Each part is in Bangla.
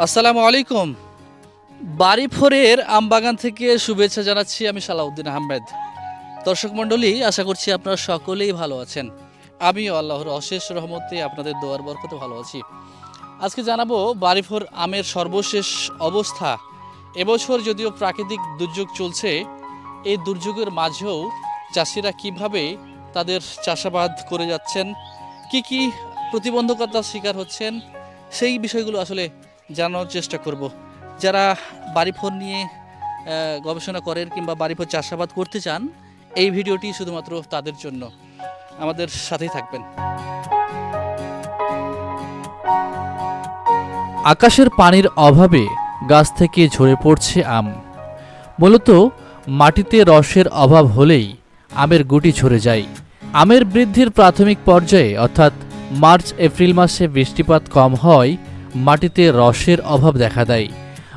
আসসালামু আলাইকুম। বাড়িফোরের আমবাগান থেকে শুভেচ্ছা জানাচ্ছি আমি সালাউদ্দিন আহমেদ। দর্শক মণ্ডলী, আশা করছি আপনারা সকলেই ভালো আছেন। আমিও আল্লাহর অশেষ রহমতে আপনাদের দোয়ার বরকতে ভালো আছি। আজকে জানাব বাড়িফোর আমের সর্বশেষ অবস্থা। এবছর যদিও প্রাকৃতিক দুর্যোগ চলছে, এই দুর্যোগের মাঝেও চাষিরা কীভাবে তাদের চাষাবাদ করে যাচ্ছেন, কি কি প্রতিবন্ধকতার শিকার হচ্ছেন, সেই বিষয়গুলো আসলে জানানোর চেষ্টা করব। যারা বাড়ি ফোন নিয়ে গবেষণা করেন কিংবা বাড়ি ফোন চাষাবাদ করতে চান, এই ভিডিওটি শুধুমাত্র তাদের জন্য। আমাদের সাথেই থাকবেন। আকাশের পানির অভাবে গাছ থেকে ঝরে পড়ছে আম। মূলত মাটিতে রসের অভাব হলেই আমের গুটি ঝরে যায়। আমের বৃদ্ধির প্রাথমিক পর্যায়ে, অর্থাৎ মার্চ এপ্রিল মাসে বৃষ্টিপাত কম হয় মাটিতে রসের অভাব দেখা দেয়।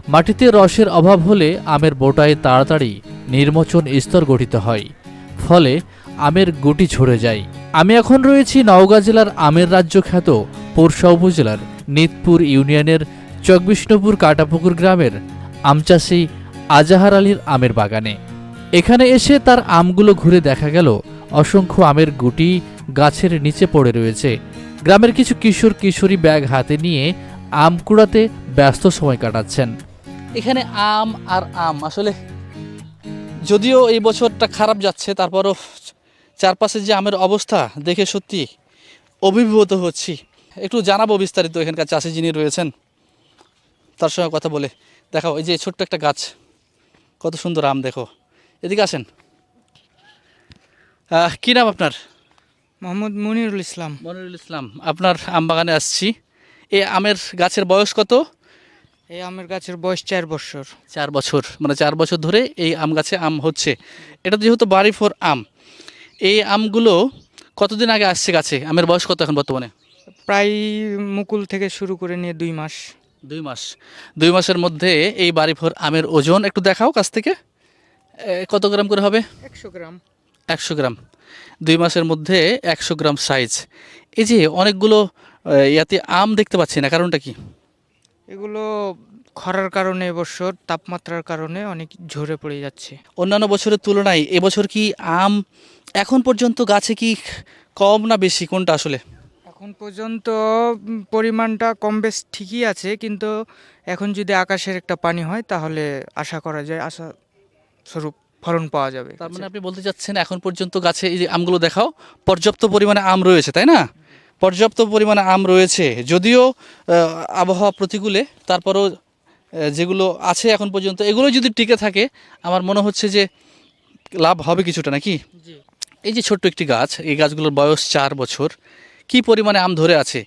মাটিতে রসের অভাব হলে আমের বোটায় তাড়াতাড়ি নির্মোচন স্তর গঠিত হয়। ফলে আমের গুটি ঝরে যায়। আমি এখন রয়েছি নওগাঁ জেলার আমের রাজ্য খ্যাত পোরশা উপজেলার নিতপুর ইউনিয়নের চকবিষ্ণুপুর কাটাপুকুর গ্রামের আমচাষী আজাহার আলীর আমের বাগানে। এখানে এসে তার আমগুলো ঘুরে দেখা গেল অসংখ্য আমের গুটি গাছের নিচে পড়ে রয়েছে। গ্রামের কিছু কিশোর কিশোরী ব্যাগ হাতে নিয়ে আম কুড়াতে ব্যস্ত সময় কাটাচ্ছেন। এখানে আম আর আম আসলে যদিও এই বছরটা খারাপ যাচ্ছে তারপরও চারপাশে যে আমের অবস্থা দেখে সত্যি অভিভূত হচ্ছি। একটু জানাব বিস্তারিত এখানকার চাষি যিনি রয়েছেন তার সঙ্গে কথা বলে দেখাও এই যে ছোট্ট একটা গাছ কত সুন্দর আম দেখো। এদিকে আসেন। কি নাম আপনার? মোহাম্মদ মনিরুল ইসলাম। মনিরুল ইসলাম আপনার আম বাগানে আসছি। এই আমের গাছের বয়স কত? এই আমের গাছের বয়স চার বছর। চার বছর মানে চার বছর ধরে এই আম গাছে আম হচ্ছে। এটা যেহেতু বাড়ি ফোর আম এই আমগুলো কতদিন আগে আসছে গাছে? আমের বয়স কত এখন বর্তমানে? প্রায় মুকুল থেকে শুরু করে নিয়ে দুই মাস। দুই মাস। দুই মাসের মধ্যে এই বাড়ি ফোর আমের ওজন একটু দেখাও কাছ থেকে। কত গ্রাম করে হবে? একশো গ্রাম। একশো গ্রাম। দুই মাসের মধ্যে একশো গ্রাম সাইজ এই যে অনেকগুলো ইয়াতে আম দেখতে পাচ্ছি না কারণটা কি? এগুলো খরার কারণে এবছর তাপমাত্রার কারণে অনেক ঝরে পড়ে যাচ্ছে। অন্যান্য বছরের তুলনায় এবছর কি আম এখন পর্যন্ত গাছে কি কম না বেশি? কোনটা আসলে? এখন পর্যন্ত পরিমাণটা কম বেশ ঠিকই আছে কিন্তু এখন যদি আকাশের একটা পানি হয় তাহলে আশা করা যায় আশা স্বরূপ ফলন পাওয়া যাবে। তার মানে আপনি বলতে চাচ্ছেন এখন পর্যন্ত গাছে এই যে আমগুলো দেখাও পর্যাপ্ত পরিমাণে আম রয়েছে তাই না? পর্যাপ্ত পরিমাণে আম রয়েছে। যদিও আবহাওয়া প্রতিকূলে তারপরও যেগুলো আছে এখন পর্যন্ত এগুলো যদি টিকে থাকে আমার মনে হচ্ছে যে লাভ হবে কিছুটা নাকি? এই যে ছোট্ট একটি গাছ এই গাছগুলোর বয়স চার বছর কি পরিমাণে আম ধরে আছে?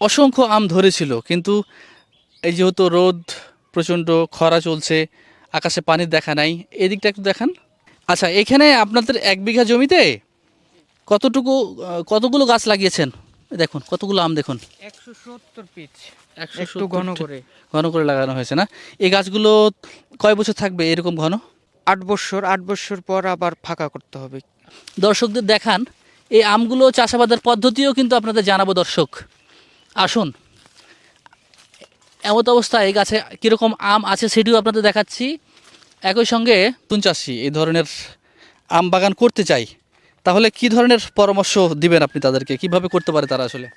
অসংখ্য আম ধরেছিল কিন্তু এই যেহেতু রোদ প্রচণ্ড খরা চলছে আকাশে পানির দেখা নাই এদিকটা একটু দেখান। আচ্ছা এখানে আপনাদের এক বিঘা জমিতে কতটুকু কতগুলো গাছ লাগিয়েছেন? দেখুন কতগুলো আম দেখুন? একশো সত্তর পিচ। একশো ঘন করে। ঘন করে লাগানো হয়েছে না? এই গাছগুলো কয় বছর থাকবে এরকম ঘন? আট বছর আট বছর পর আবার ফাঁকা করতে হবে। দর্শকদের দেখান এই আমগুলো চাষাবাদের পদ্ধতিও কিন্তু আপনাদের জানাব দর্শক। আসুন এমত অবস্থায় এই গাছে কীরকম আম আছে সেটিও আপনাদের দেখাচ্ছি। একই সঙ্গে তুন চাষি এই ধরনের আম বাগান করতে চাই। তাহলে কি ধরনের পরামর্শ দিবেন আপনি তাদেরকে? কীভাবে করতে পারে তারা আসলে?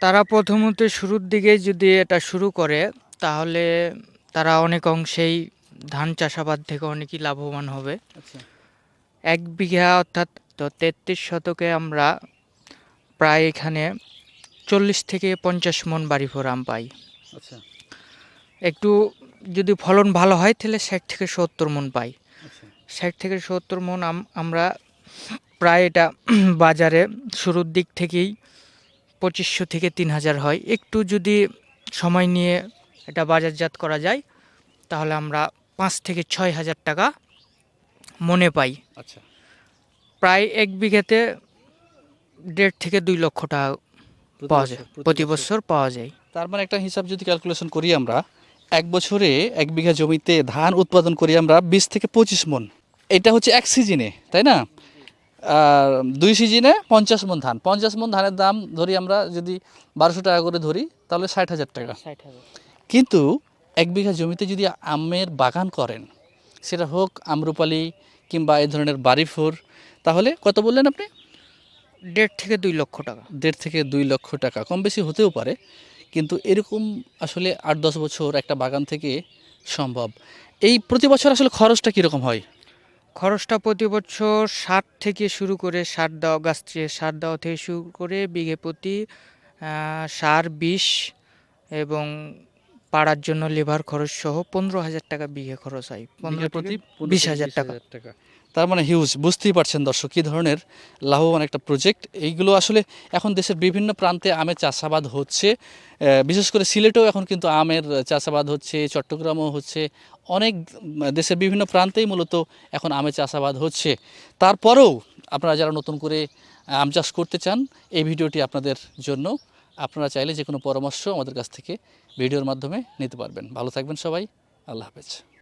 তারা প্রথমত শুরুর দিকে যদি এটা শুরু করে তাহলে তারা অনেক অংশেই ধান চাষাবাদ থেকে অনেকই লাভবান হবে। আচ্ছা। এক বিঘা অর্থাৎ তো তেত্রিশ শতকে আমরা প্রায় এখানে চল্লিশ থেকে পঞ্চাশ মন বাড়ি ভোর আম পাই। আচ্ছা। একটু যদি ফলন ভালো হয় তাহলে ষাট থেকে সত্তর মন পাই। আচ্ছা। ষাট থেকে সত্তর মন আম আমরা প্রায় এটা বাজারে শুরুর দিক থেকেই পঁচিশশো থেকে তিন হাজার হয়। একটু যদি সময় নিয়ে এটা বাজারজাত করা যায় তাহলে আমরা পাঁচ থেকে ছয় হাজার টাকা মনে পাই। আচ্ছা। প্রায় এক বিঘাতে দেড় থেকে দুই লক্ষ টাকা পাওয়া যায়। প্রতি বছর। পাওয়া যায়। তার মানে একটা হিসাব যদি ক্যালকুলেশন করি আমরা এক বছরে এক বিঘা জমিতে ধান উৎপাদন করি আমরা বিশ থেকে পঁচিশ মন। এটা হচ্ছে এক সিজনে তাই না? দুই সিজনে পঞ্চাশ মন ধান। পঞ্চাশ মন ধানের দাম ধরি আমরা যদি বারোশো টাকা করে ধরি তাহলে ষাট হাজার টাকা। কিন্তু এক বিঘা জমিতে যদি আমের বাগান করেন সেটা হোক আমরুপালি কিংবা এই ধরনের বাড়িফোর তাহলে কত বললেন আপনি? দেড় থেকে দুই লক্ষ টাকা। দেড় থেকে দুই লক্ষ টাকা। কম বেশি হতেও পারে কিন্তু এরকম আসলে আট দশ বছর একটা বাগান থেকে সম্ভব। এই প্রতি বছর আসলে খরচটা কীরকম হয়? খরচটা প্রতি বছর ষাট থেকে শুরু করে সার দেওয়া গাছকে সার দেওয়া থেকে শুরু করে বিঘে প্রতি সার, বিষ এবং পাড়ার জন্য লেবার খরচ সহ পনেরো হাজার টাকা বিঘে খরচ হয়। পনেরো প্রতি বিশ হাজার টাকা। টাকা। তার মানে হিউজ বুঝতেই পারছেন দর্শক কী ধরনের লাভবান একটা প্রজেক্ট এইগুলো আসলে এখন দেশের বিভিন্ন প্রান্তে আমের চাষাবাদ হচ্ছে। বিশেষ করে সিলেটেও এখন কিন্তু আমের চাষাবাদ হচ্ছে চট্টগ্রামও হচ্ছে। অনেক দেশের বিভিন্ন প্রান্তেই মূলত এখন আমের চাষাবাদ হচ্ছে। তারপরেও আপনারা যারা নতুন করে আম চাষ করতে চান এই ভিডিওটি আপনাদের জন্য। আপনারা চাইলে যে কোনো পরামর্শ আমাদের কাছ থেকে ভিডিওর মাধ্যমে নিতে পারবেন। ভালো থাকবেন সবাই। আল্লাহ হাফেজ।